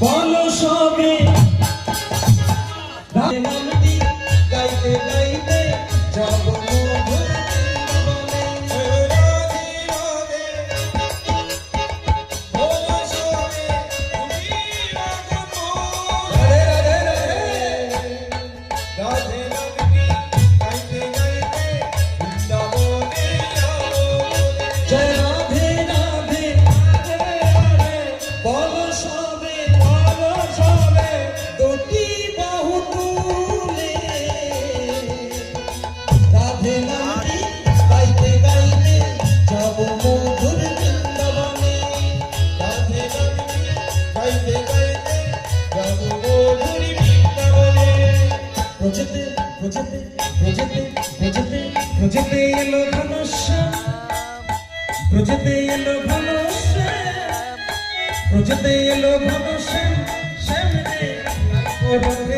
বলো সবে। খোঁজতে খোঁজতে খোঁজতে খোঁজতে খোঁজতে এলো ঘনশ্যাম খোঁজতে এলো ঘনশ্যাম খোঁজতে এলো ঘনশ্যাম শ্যাম রে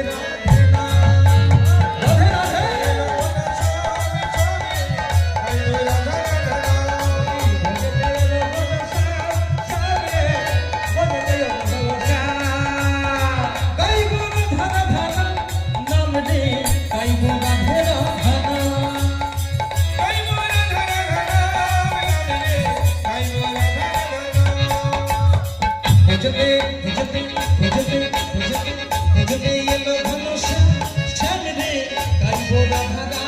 ভেজতে ভেজতে ভেজতে ভেজতে ভেজতে এলো ধনুষ সামনে কাইবো রাধা